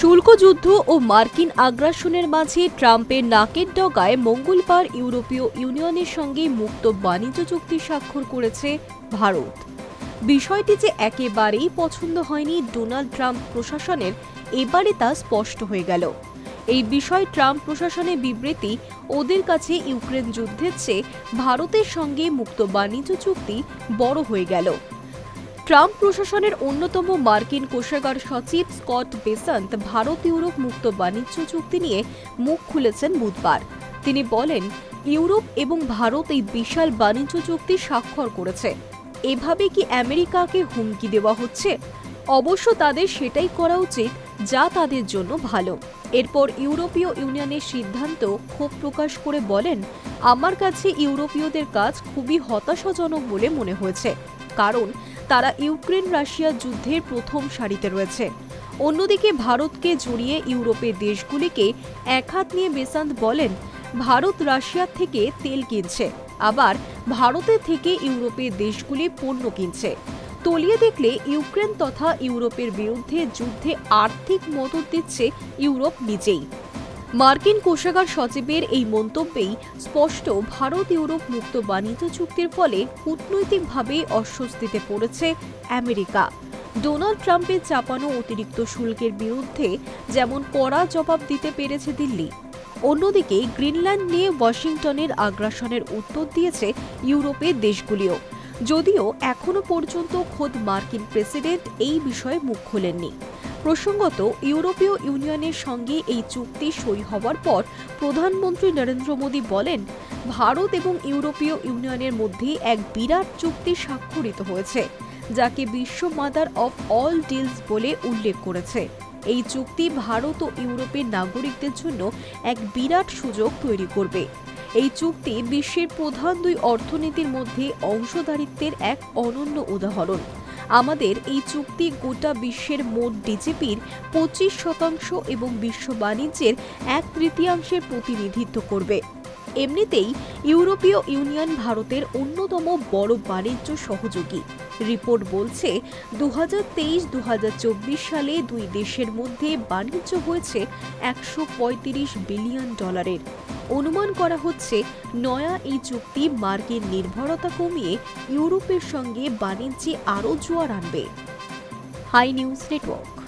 শুল্ক যুদ্ধ ও মার্কিন আগ্রাসনের মাঝে ট্রাম্পের নাকের ডগায় মঙ্গলবার ইউরোপীয় ইউনিয়নের সঙ্গে মুক্ত বাণিজ্য চুক্তি স্বাক্ষর করেছে ভারত। বিষয়টি যে একেবারেই পছন্দ হয়নি ডোনাল্ড ট্রাম্প প্রশাসনের, এবারে তা স্পষ্ট হয়ে গেল। এই বিষয় ট্রাম্প প্রশাসনের বিবৃতি ওদের কাছে ইউক্রেন যুদ্ধের চেয়ে ভারতের সঙ্গে মুক্ত বাণিজ্য চুক্তি বড় হয়ে গেল। ট্রাম্প প্রশাসনের অন্যতম মার্কিন কোষাগার সচিব স্কট বেসান্ত ভারত ইউরোপ মুক্ত বাণিজ্য চুক্তি নিয়ে মুখ খুলেছেন বুধবার। তিনি বলেন, ইউরোপ এবং ভারত এই বিশাল বাণিজ্য চুক্তি স্বাক্ষর করেছে। এভাবে কি আমেরিকাকে হুমকি দেওয়া হচ্ছে? অবশ্য তাদের সেটাই করা উচিত যা তাদের জন্য ভালো। এরপর ইউরোপীয় ইউনিয়নের সিদ্ধান্ত ক্ষোভ প্রকাশ করে বলেন, আমার কাছে ইউরোপীয়দের কাজ খুবই হতাশাজনক বলে মনে হয়েছে, কারণ তারা ইউক্রেন রাশিয়া যুদ্ধের প্রথম সারিতে রয়েছে। অন্যদিকে ভারতকে জড়িয়ে ইউরোপের দেশগুলিকে একহাত নিয়ে বেসান্ত বলেন, ভারত রাশিয়ার থেকে তেল কিনছে, আবার ভারতের থেকে ইউরোপের দেশগুলি পণ্য কিনছে। তলিয়ে দেখলে ইউক্রেন তথা ইউরোপের বিরুদ্ধে যুদ্ধে আর্থিক মদত দিচ্ছে ইউরোপ নিজেই। মার্কিন কোষাগার সচিবের এই মন্তব্যেই স্পষ্ট, ভারত ইউরোপ মুক্ত বাণিজ্য চুক্তির ফলে কূটনৈতিকভাবে অস্বস্তিতে পড়েছে আমেরিকা। ডোনাল্ড ট্রাম্পের চাপানো অতিরিক্ত শুল্কের বিরুদ্ধে যেমন কড়া জবাব দিতে পেরেছে দিল্লি, অন্যদিকে গ্রিনল্যান্ড নিয়ে ওয়াশিংটনের আগ্রাসনের উত্তর দিয়েছে ইউরোপের দেশগুলিও। যদিও এখনও পর্যন্ত খোদ মার্কিন প্রেসিডেন্ট এই বিষয়ে মুখ খোলেননি। প্রসঙ্গত, ইউরোপীয় ইউনিয়নের সঙ্গে এই চুক্তি সই হওয়ার পর প্রধানমন্ত্রী নরেন্দ্র মোদী বলেন, ভারত এবং ইউরোপীয় ইউনিয়নের মধ্যে এক বিরাট চুক্তি স্বাক্ষরিত হয়েছে, যাকে বিশ্ব মাদার অফ অল ডিলস বলে উল্লেখ করেছে। এই চুক্তি ভারত ও ইউরোপের নাগরিকদের জন্য এক বিরাট সুযোগ তৈরি করবে। এই চুক্তি বিশ্বের প্রধান দুই অর্থনীতির মধ্যে অংশদারিত্বের এক অনন্য উদাহরণ। আমাদের এই চুক্তি গোটা বিশ্বের মোট ডিজিপির পঁচিশ শতাংশ এবং বিশ্ব বাণিজ্যের এক তৃতীয়াংশের প্রতিনিধিত্ব করবে। এমনিতেই ইউরোপীয় ইউনিয়ন ভারতের অন্যতম বড় বাণিজ্য সহযোগী। রিপোর্ট বলছে দু হাজার তেইশ দু সালে দুই দেশের মধ্যে বাণিজ্য হয়েছে একশো পঁয়ত্রিশ বিলিয়ন ডলারের। অনুমান করা হচ্ছে, নয়া এই চুক্তি মার্কিন নির্ভরতা কমিয়ে ইউরোপের সঙ্গে বাণিজ্যে আরও জোয়ার আনবে। Hi news network.